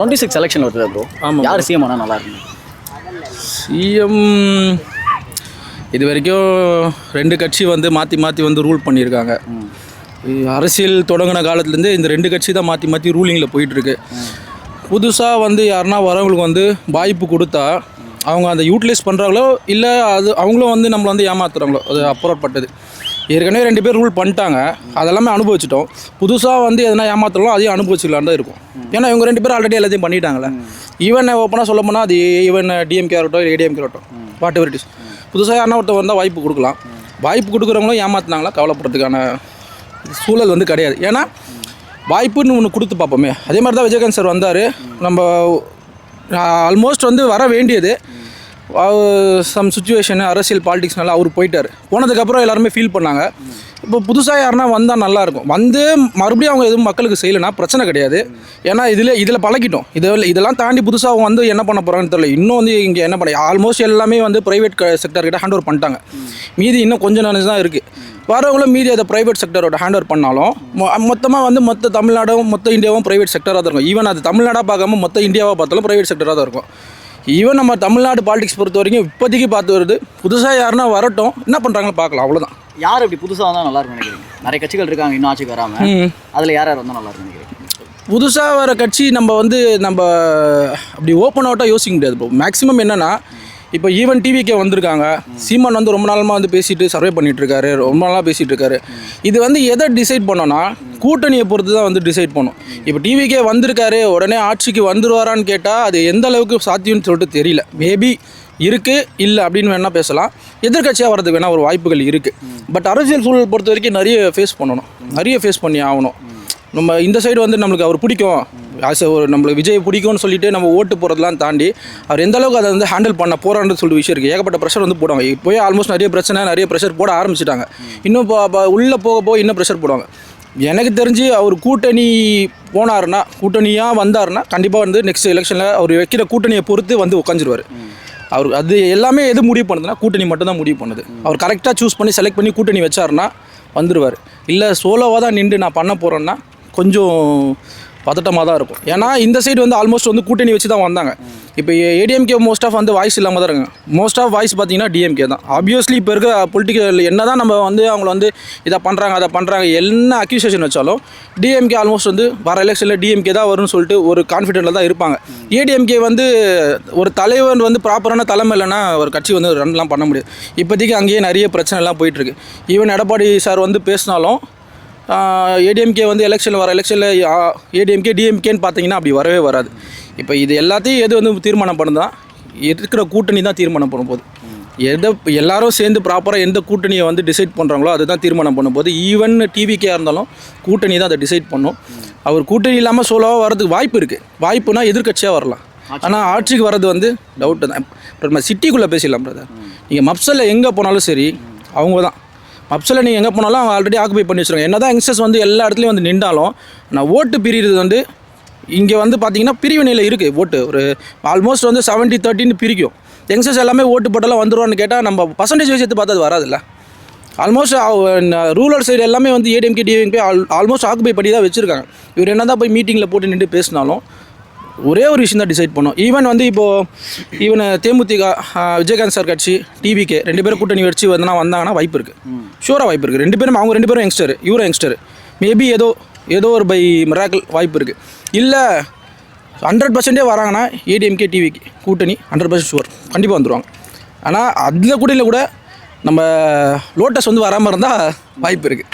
Twenty six selection வருது bro ஆமாம் யார் சிஎம் ஆனால் நல்லா இருக்கும்? சிஎம் இது வரைக்கும் ரெண்டு கட்சி வந்து மாற்றி மாற்றி வந்து ரூல் பண்ணியிருக்காங்க. அரசியல் தொடங்கின காலத்துலேருந்து இந்த ரெண்டு கட்சி தான் மாற்றி மாற்றி ரூலிங்கில் போயிட்டுருக்கு. புதுசாக வந்து யாருன்னா வரவங்களுக்கு வந்து வாய்ப்பு கொடுத்தா அவங்க அதை யூட்டிலைஸ் பண்ணுறாங்களோ இல்லை அது அவங்களும் வந்து நம்மளை வந்து ஏமாத்துறாங்களோ அது அப்புறப்பட்டது. ஏற்கனவே ரெண்டு பேர் ரூல் பண்ணிட்டாங்க. அதெல்லாமே அனுபவிச்சிட்டோம். புதுசாக வந்து எதனா ஏமாத்தலாம் அதையும் அனுபவிச்சுக்கலாம் தான் இருக்கும். ஏன்னா இவங்க ரெண்டு பேரும் ஆல்ரெடி எல்லாத்தையும் பண்ணிட்டாங்களே ஈவன் ஓப்பனாக சொல்ல போனால் அது ஈவன் டிஎம்கே இருக்கட்டும் ஏடிஎம்கே இருக்கட்டும் வாட் எவர் இட் இஸ் புதுசாக யாருன்னா ஒருத்தர் வந்தால் வாய்ப்பு கொடுக்கலாம். வாய்ப்பு கொடுக்குறவங்களும் ஏமாத்துனாங்களா? கவலைப்படுறதுக்கான சூழல் வந்து கிடையாது. ஏன்னா வாய்ப்புன்னு ஒன்று கொடுத்து பார்ப்போமே. அதே மாதிரி தான் விஜயகாந்த் சார் வந்தார். நம்ம ஆல்மோஸ்ட் வந்து வர வேண்டியது. சம் சுச்சுவேஷனு அரசியல் பாலிடிக்ஸ்னால அவர் போயிட்டார். போனதுக்கப்புறம் எல்லாருமே ஃபீல் பண்ணாங்க. இப்போ புதுசாக யாருன்னா வந்தால் நல்லாயிருக்கும் வந்து மறுபடியும் அவங்க எதுவும் மக்களுக்கு செய்யலைன்னா பிரச்சனை கிடையாது. ஏன்னா இதில் இதில் பழகிட்டோம். இதில் இதெல்லாம் தாண்டி புதுசாக அவங்க வந்து என்ன பண்ண போகிறாங்கன்னு தெரியல. இன்னும் வந்து இங்கே என்ன பண்ண ஆல்மோஸ்ட் எல்லாமே வந்து ப்ரைவேட் செக்டர் கிட்ட ஹேண்ட் ஓவர் பண்ணிட்டாங்க. மீதி இன்னும் கொஞ்சம் நாள் தான் இருக்குது வரவங்களும் மீதி அதை ப்ரைவேட் செக்டரோட ஹேண்ட் ஓவர் பண்ணாலும் மொத்தமாக வந்து மொத்த தமிழ்நாடும் மொத்த இந்தியாவும் ப்ரைவேட் செக்டராக தான் இருக்கும். ஈவன் அது தமிழ்நாடாக பார்க்காம மொத்த இந்தியாவாக பார்த்தாலும் ப்ரைவேட் செக்டராக தான் இருக்கும். ஈவன் நம்ம தமிழ்நாடு பாலிடிக்ஸ் பொறுத்த வரைக்கும் இப்போதைக்கு பார்த்து வருது. புதுசாக யாருன்னா வரட்டும். என்ன பண்ணுறாங்கன்னு பார்க்கலாம். அவ்வளோதான் யார் இப்படி புதுசாக வந்தால் நல்லா இருக்கும்னு நினைக்கிறீங்க? நிறைய கட்சிகள் இருக்காங்க இன்னும் ஆட்சிக்கு வராமல் அதில் யார் யார் வந்தால் நல்லா இருக்கும்னு நினைக்கிறீங்க? புதுசாக வர கட்சி நம்ம வந்து நம்ம அப்படி ஓப்பன் அவுட்டாக யோசிக்க முடியாது ப்ரோ மேக்ஸிமம் என்னென்னா இப்போ ஈவன் டிவிக்கே வந்திருக்காங்க. சீமான் வந்து ரொம்ப நாளமாக வந்து பேசிட்டு சர்வே பண்ணிட்டு இருக்காரு ரொம்ப நாளாக பேசிட்டு இருக்காரு இது வந்து எதை டிசைட் பண்ணோன்னா கூட்டணியை பொறுத்து தான் வந்து டிசைட் பண்ணும். இப்போ டிவிக்கே வந்திருக்காரு உடனே ஆட்சிக்கு வந்துருவாரான்னு கேட்டால் அது எந்த அளவுக்கு சாத்தியம்னு சொல்லிட்டு தெரியல. மேபி இருக்குது இல்லை அப்படின்னு வேணால் பேசலாம். எதிர்க்கட்சியாக வரதுக்கு வேணால் ஒரு வாய்ப்புகள் இருக்குது பட் அரசியல் சூழல் பொறுத்த வரைக்கும் நிறைய ஃபேஸ் பண்ணணும். நிறைய ஃபேஸ் பண்ணி ஆகணும். நம்ம இந்த சைடு வந்து நம்மளுக்கு அவர் பிடிக்கும். ஆஸ் ஒரு நம்மளுக்கு விஜய் பிடிக்கும்னு சொல்லிட்டு நம்ம ஓட்டு போகிறதெல்லாம் தாண்டி அவர் எந்த அளவுக்கு அதை வந்து ஹேண்டில் பண்ண போகிறான்னு சொல்லிட்டு விஷயம் இருக்குது ஏகப்பட்ட ப்ரெஷர் வந்து போடுவாங்க. இப்போயே ஆல்மோஸ்ட் நிறைய பிரச்சனை நிறைய ப்ரெஷர் போட ஆரம்பிச்சிட்டாங்க. இன்னும் இப்போ உள்ளே போக போக இன்னும் ப்ரெஷர் போடுவாங்க. எனக்கு தெரிஞ்சு அவர் கூட்டணி போனாருன்னா கூட்டணியாக வந்தாருன்னா கண்டிப்பாக வந்து நெக்ஸ்ட் எலெக்ஷனில் அவர் வைக்கிற கூட்டணியை பொறுத்து வந்து உட்காந்துருவார் அவர் அது எல்லாமே எது முடிவு பண்ணுதுன்னா கூட்டணி மட்டும் தான் முடிவு பண்ணுது. அவர் கரெக்டாக சூஸ் பண்ணி செலக்ட் பண்ணி கூட்டணி வச்சாருன்னா வந்துடுவார் இல்லை சோலோவாக தான் நின்று நான் பண்ண போகிறேன்னா கொஞ்சம் பதட்டமாக தான் இருக்கும். ஏன்னா இந்த சைடு வந்து ஆல்மோஸ்ட் வந்து கூட்டணி வச்சு தான் வந்தாங்க. இப்போ ஏடிஎம்கே மோஸ்ட் ஆஃப் வந்து வாய்ஸ் இல்லாமல் தான் இருக்காங்க. மோஸ்ட் ஆஃப் வாய்ஸ் பார்த்தீங்கன்னா டிஎம்கே தான். ஆப்வியஸ்லி இப்போ இருக்க பொலிட்டிக்கல் என்ன தான் நம்ம வந்து அவங்கள வந்து இதை பண்ணுறாங்க அதை பண்ணுறாங்க என்ன அக்யூசேஷன் வச்சாலும் டிஎம்கே ஆல்மோஸ்ட் வந்து வர எலெக்ஷனில் டிஎம்கே தான் வரும்னு சொல்லிட்டு ஒரு கான்ஃபிடென்ட்டில் தான் இருப்பாங்க. ஏடிஎம்கே வந்து ஒரு தலைவர் வந்து ப்ராப்பரான தலைமை இல்லைன்னா ஒரு கட்சி வந்து ரன்லாம் பண்ண முடியாது. இப்போதைக்கு அங்கேயே நிறைய பிரச்சனைலாம் போயிட்டுருக்கு ஈவன் எடப்பாடி சார் வந்து பேசினாலும் ஏடிஎம்கே வந்து எலெக்ஷனில் வர எலெக்ஷனில் ஏடிஎம்கே டிஎம்கேன்னு பார்த்தீங்கன்னா அப்படி வரவே வராது. இப்போ இது எல்லாத்தையும் எது வந்து தீர்மானம் பண்ணுதா? இருக்கிற கூட்டணி தான் தீர்மானம் பண்ண போகுது. எதை எல்லாரும் சேர்ந்து ப்ராப்பராக எந்த கூட்டணியை வந்து டிசைட் பண்ணுறாங்களோ அதுதான் தீர்மானம் பண்ண போகுது. ஈவன் டிவிக்கே இருந்தாலும் கூட்டணி தான் அதை டிசைட் பண்ணும். அவர் கூட்டணி இல்லாமல் சோலோவாக வரதுக்கு வாய்ப்பு இருக்குது வாய்ப்புனா எதிர்க்கட்சியாக வரலாம். ஆனால் ஆட்சிக்கு வர்றது வந்து டவுட்டு தான். நம்ம சிட்டிக்குள்ளே பேசிடலாம் பிரதர் நீங்கள் மப்சலில் எங்கே போனாலும் சரி அவங்க தான். மப்சலில் நீங்கள் எங்கே போனாலும் அவங்க ஆல்ரெடி ஆக்குபை பண்ணி வச்சுருக்காங்க என்ன தான் யங்ஸ்டர்ஸ் வந்து எல்லா இடத்துலையும் வந்து நின்றாலும் நான் ஓட்டு பிரிகிறது வந்து இங்கே வந்து பார்த்தீங்கன்னா பிரிவினையில் இருக்குது ஓட்டு. ஒரு ஆல்மோஸ்ட் வந்து செவன்ட்டி தேர்ட்டின்னு பிரிக்கும். யங்ஸ்டர்ஸ் எல்லாமே ஓட்டு போட்டாலும் வந்துருவான்னு கேட்டால் நம்ம பர்சன்டேஜ் வைஸ் எடுத்து பார்த்தா அது வராதுல்ல. ஆல்மோஸ்ட் ரூரல் சைடு எல்லாமே வந்து ADMK DMK all almost occupy பண்ணி தான் வச்சுருக்காங்க. இவர் என்ன தான் போய் மீட்டிங்கில் போட்டு நின்று பேசினாலும் ஒரே ஒரு விஷயம் தான் டிசைட் பண்ணோம். ஈவன் வந்து இப்போது ஈவன் தேமுதிக விஜயகாந்த் சார் கட்சி டிவிகே ரெண்டு பேரும் கூட்டணி வச்சு வந்தனா வந்தாங்கன்னா வாய்ப்பு இருக்குது ஷூராக வாய்ப்பு இருக்குது ரெண்டு பேரும் அவங்க ரெண்டு பேரும் யங்ஸ்டர் இவரும் யங்ஸ்டர் மேபி ஏதோ ஏதோ ஒரு பை மிராக்கிள் வாய்ப்பு இருக்குது இல்லை ஹண்ட்ரட் பர்சன்டே வராங்கன்னா ஏடிஎம்கே டிவிக்கு கூட்டணி ஹண்ட்ரட் பர்சன்ட் ஷுவர் கண்டிப்பாக வந்துடுவாங்க ஆனால் அதில் கூட இல்லை கூட நம்ம லோட்டஸ் வந்து வராமல் இருந்தால் வாய்ப்பு இருக்குது